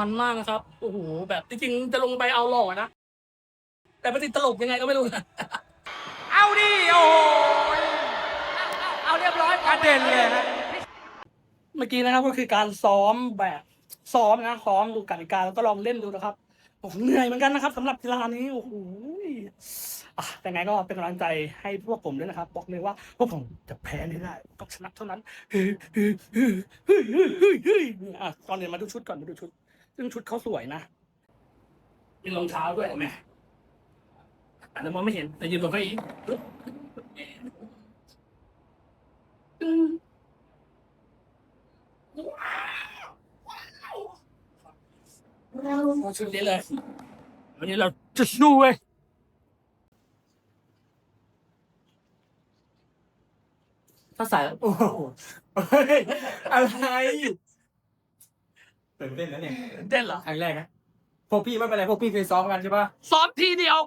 มันมากนะครับ โอ้โห แบบจริงๆจะลงไปเอาหล่อนะ แต่ไปติดตลกยังไงก็ไม่รู้นะ เอาดิโอ้โหเอาเรียบร้อยกระเด็นเลยฮะเมื่อกี้นะครับก็คือการซ้อมแบบซ้อมนะซ้อมดูกติกาแล้วก็ลองเล่นดูนะครับผมเหนื่อยเหมือนกันนะครับสำหรับกีฬานี้โอ้โหอะแต่ไงก็เป็นกำลังใจให้พวกผมด้วยนะครับ บอกเลยว่าพวกผมจะแพ้ไม่ได้ต้องชนะเท่านั้นเฮ้ยเฮ้ยเฮ้ยเฮ้ยเฮ้ยเฮ้ยอะตอนเดี๋ยวมาดูชุดก่อนมาดูชุด ซึ่งชุดเขาสวยนะ มีรองเท้าด้วยเห็นไหมอาจจะมองไม่เห็น แต่ยืนบนเก้าอี้อืมเอาชุดนี้เลย วันนี้เราจะสู้เว้ยถ้าใส่แล้วโอ้โหเฮ้ยอะไร ตื่นเต้นนะเนี่ยเต้นเหรอครั้งแรกนะพวกพี่ไม่เป็นไรพวกพี่เคยซ้อมกันใช่ปะซ้อมทีเดียว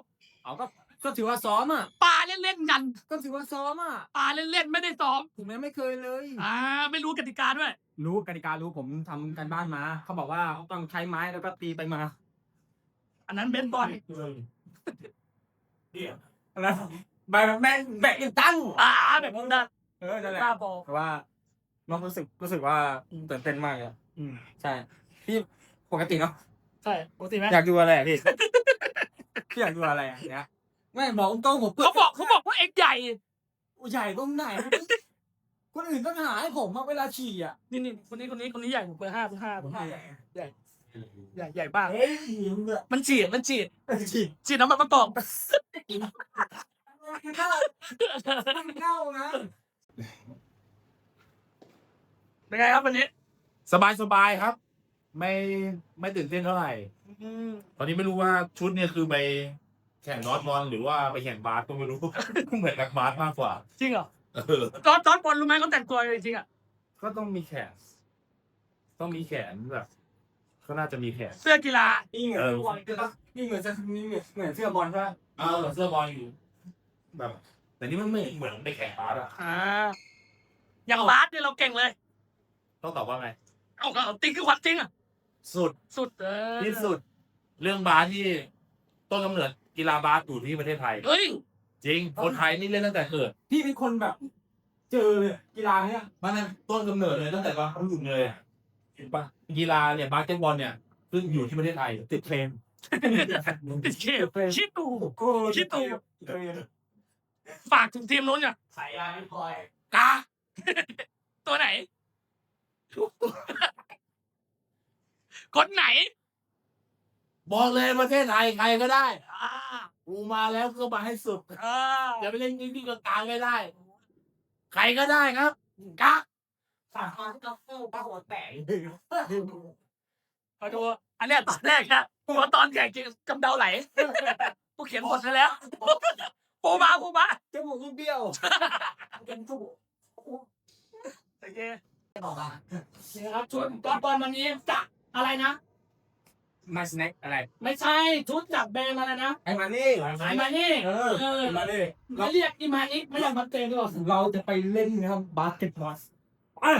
เอาก็ก็ถือว่าซ้อมอะปาเล่นๆกันก็ถือว่าซ้อมอะปาเล่นๆไม่ได้ซ้อมถึงแม้ไม่เคยเลยอ่าไม่รู้กติกาด้วยรู้กติการู้ผมทำกันบ้านมา เขาบอกว่าต้องใช้ไม้แล้วก็ตีไปมาอันนั้นเบนบอลอะไรใบแม่งแบกยังตั้งอ่าแบบนั้นได้เออนั่นแหละบ้าบอ แต่ว่าน้องรู้สึกรู้สึกว่าอืมตื่นเต้นมากเลยอะ อืมใช่พี่ปกติเนาะใช่ปกติไหมอยากดูอะไรอะพี่ พี่อยากดูอะไรอะเนี่ยไม่บอกตรงๆผมปิดเขาบอกเขาบอกว่าเอ็กใหญ่ใหญ่ตรงไหน คนอื่นต้องหาให้ผมมาเวลาฉี่อะนี่นี่คนนี้คนนี้คนนี้ใหญ่กว่าเบอร์ห้าเบอร์ห้าเบอร์ห้าใหญ่ใหญ่ใหญ่ใหญ่บ้างเฮ้ยมึงอะมันฉีดมันฉีดฉี่ฉีดน้ำมันมะกอกเข้าเข้านะเป็นไงครับวันนี้ สบายสบายครับ ไม่ไม่ตื่นเต้นเท่าไหร่ อืมตอนนี้ไม่รู้ว่าชุดเนี่ยคือไปแข่งนอตบอลหรือว่าไปแข่งบาสก็ไม่รู้ เหมือนนักบาสมากกว่า จริงเหรอเออ จอร์จจอร์จบอลรู้ไหมเขาแต่งตัวยังไงจริงอะก็ต้องมีแขน ต้องมีแขนแบบก็น่าจะมีแขน เสื้อกีฬานี่เหมือนเออบอลนี่เหมือนจะนี่เหมือนเหมือนเสื้อบอลใช่ไหมเออเสื้อบอลอยู่ แบบ แต่นี่มันไม่เหมือนไปแข่งบาสอะอ่าอย่างบาสเนี่ยเราเก่งเลย ต้องตอบว่าไง เอาก็จริงคือความจริงอะ สุดสุดเออที่สุด เรื่องบาสที่ต้นกำเนิดกีฬาบาสอยู่ที่ประเทศไทย เฮ้ย จริงคนไทยนี่เล่นตั้งแต่เกิด พี่เป็นคนแบบ เจอเลยกีฬาเนี้ยมันต้นกำเนิดเลยตั้งแต่ว่าเขาอยู่เลยอะเห็นปะกีฬาเนี่ยบาสเกตบอลเนี่ยเพิ่งอยู่ที่ประเทศไทยติดเทรนติดเกมชิดตูโอ้คิดดูเทรนฝากถึงทีมนู้นเนี่ยใส่ยาไม่พอยกาตัวไหน คนไหน บอกเลยประเทศไทยใครก็ได้อ่ากูมาแล้วก็มาให้สุดอ่าอย่าไปเล่นนิ่งๆกลางๆไม่ได้ ใครก็ได้ครับกะฝากมาที่กาแฟป้าหัวแตกขอดูอันเนี้ยตอนแรกนะหัวตอนแข่งจริงกำเดาไหลกูเขียนบทไปแล้วโปมาโปมาจมูกเบี้ยวเป็นทุกโอเค นี่นะครับชุดตอนบอลวันนี้จากอะไรนะ มาสแน็คอะไรไม่ใช่ชุดจากแบรนด์อะไรนะไอ้มานี่อิมานี่เออเออไอ้มานี่ไม่เรียกอิมานิไม่เรียกมันเตนหรอกเราจะไปเล่นนะครับบาสเกตบอลอะ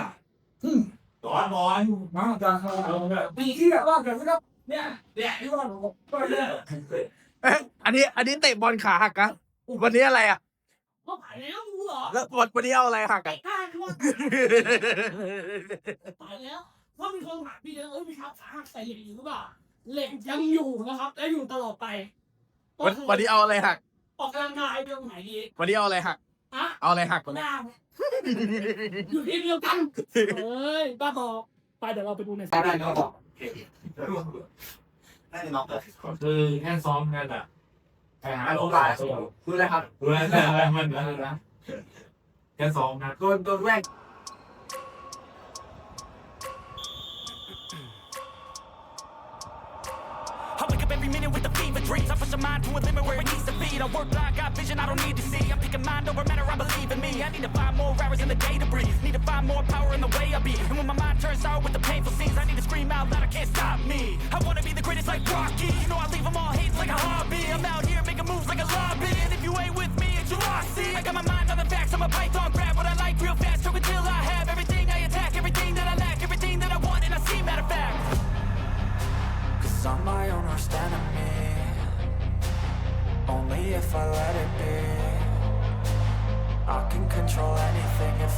สอนบอลมาจะปีที่แบบว่าเกิดขึ้นครับเนี่ยเนี่ยที่ว่าผมก็เนี่ยอันนี้ อันนี้เตะบอลขาหักอะวันนี้อะไรอะเขาขายแล้วรู้เหรอแล้ววันวันนี้เอาอะไรหักไอ้อะข้า เขาตายแล้วเพราะมีคนถามพี่เลยเอ้ยพี่ครับขาหักใส่เหล็กอยู่หรือเปล่าเหล็กยังอยู่นะครับ และอยู่ตลอดไปวันวันนี้เอาอะไรหัก ออกกำลังกายเป็นไหนดีวันนี้เอาอะไรหัก อะเอาอะไรหักวันหนี้น้าอยู่ที่เดียวกันเฮ้ยบ้าบอไปเดี๋ยวเราไปดูในสได้ครับคือแค่ซ้อมกันอะไปหาโอกาสคืออะไรครับดูแลอะไรมันนะ แค่ซ้อมกันโดนโดนแรก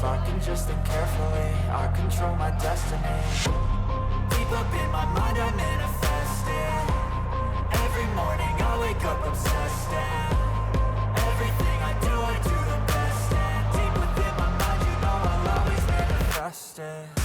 if I can just think carefully. I control my destiny. Deep up in my mind, I manifest it. Every morning I wake up obsessed. And everything I do, I do the best. And deep within my mind, you know I'll always manifest it.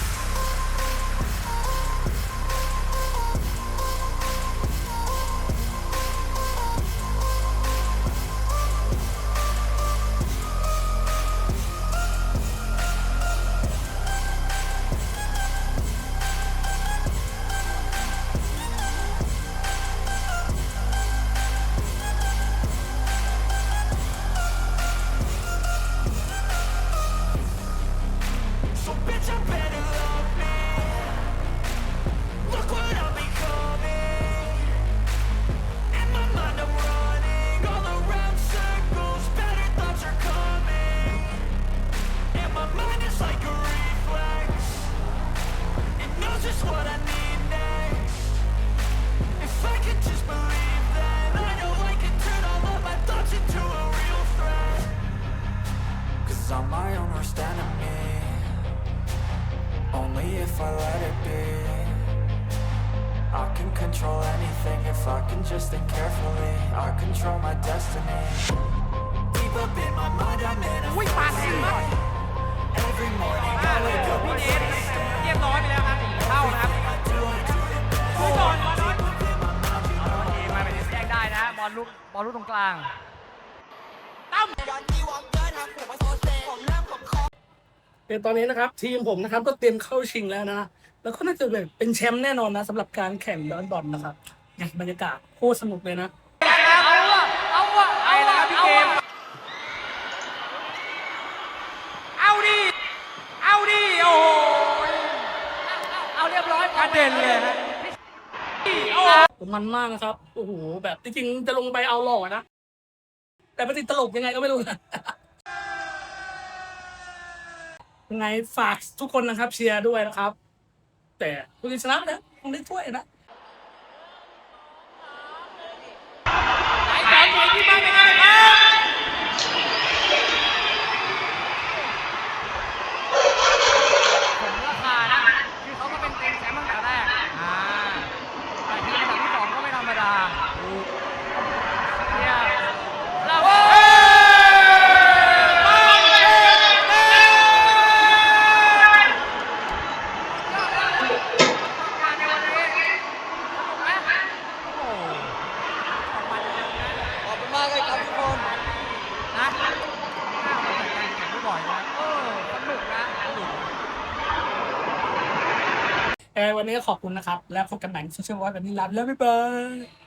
Can control anything if I can just think carefully. I control my destiny. Deep up in my mind, I manifest it. Every morning I wake up พี่เดชเรียบร้อยไปแล้วครับเข้านะครับ I do, I do the best. ดูก่อนบอลน้อย Within my mind, you know เองมาเป็นแจ้งได้นะบอลลูกบอลลูกตรงกลางเดี๋ยวตอนนี้นะครับ ทีมผมนะครับก็เตรียมเข้าชิงแล้วนะ แล้วก็น่าจะแบบเป็นแชมป์แน่นอนนะสำหรับการแข่งดอนบอลนะครับอย่างบรรยากาศโคตรสนุกเลยนะ เอาอะเอาอะไปแล้วครับพี่เกม เอาดิ เอาดิ โอ้โหเอาเรียบร้อยกระเด็นเลยฮะโอ้โหมันมากนะครับ โอ้โห แบบจริงๆจะลงไปเอาหล่อนะ แต่ไปติดตลกยังไงก็ไม่รู้นะ ยังไงฝากทุกคนนะครับเชียร์ด้วยนะครับ แต่คุณชนะนะคงได้ถ้วยนะ ไหนสอนหน่อยที่บ้านเป็นไงครับผมราคานะ คือเขาก็เป็นเต็งแชมป์ตั้งแต่แรก อ่า แต่ทีมอันดับที่สองก็ไม่ธรรมดาเนี่ยเราเฮ้ยมาเก็ตเต้ยอดนะงานในวันนี้สนุกไหมโอ้โหของมันเยอะนะ ขอบคุณมากเลยครับทุกคน นะข้าวมาจากการแข่งบ่อยๆนะเออสนุกนะสนุก เออ วันนี้ขอบคุณนะครับ แล้วพบกันใหม่โซเชียลวอทวันนี้ลาไปแล้วบ๊ายบาย